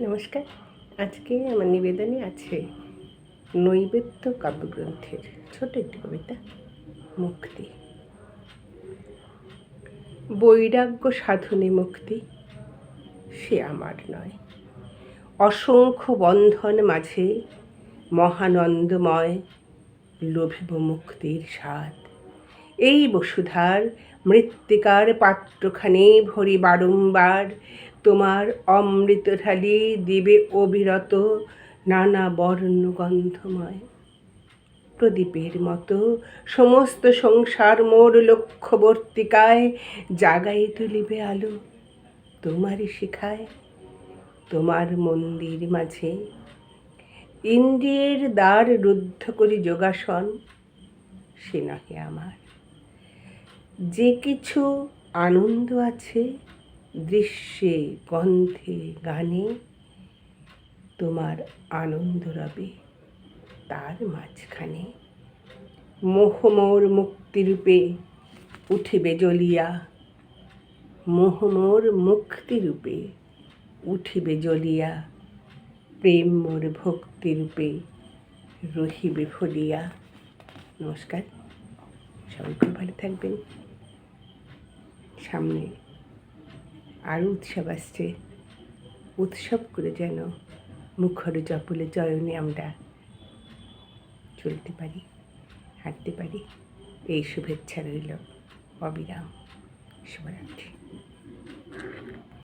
নমস্কার। আজকে আমার নিবেদনে আছে নৈবেদ্য কাব্যগ্রন্থের ছোট একটি কবিতা, মুক্তি। বৈরাগ্য সাধনে মুক্তি, সে আমার নয়। অসংখ্য বন্ধন মাঝে মহানন্দময় লোভিব মুক্তির স্বাদ। এই বসুধার মৃত্তিকার পাত্রখানে ভরি বারংবার তোমার অমৃত ঢালি দিবে অবিরত নানা বর্ণ গন্ধময় প্রদীপের মতো সমস্ত সংসার মোর লক্ষ্যবর্তিকায় জাগাই তুলিবে আলো। তোমারই শিখায়, তোমার মন্দির মাঝে। ইন্দ্রিয়ের দ্বার রুদ্ধ করি যোগাসন, সে নহে আমার। যে কিছু আনন্দ আছে দৃশ্যে, গন্ধে, গানে তোমার আনন্দ রবে। তার মাঝখানে মোহমোর মুক্তিরূপে উঠিবে জ্বলিয়া মোহমোর মুক্তিরূপে উঠিবে জ্বলিয়া প্রেম মোর ভক্তিরূপে রহিবে ফলিয়া। নমস্কার। সবাই খুব ভালো থাকবেন। সামনে আরও উৎসব আসছে। উৎসব করে যেন মুখর জপলে জয়নে আমরা চলতে পারি, হাঁটতে পারি। এই শুভেচ্ছা রইল অবিরাম, শুভরাত্রি।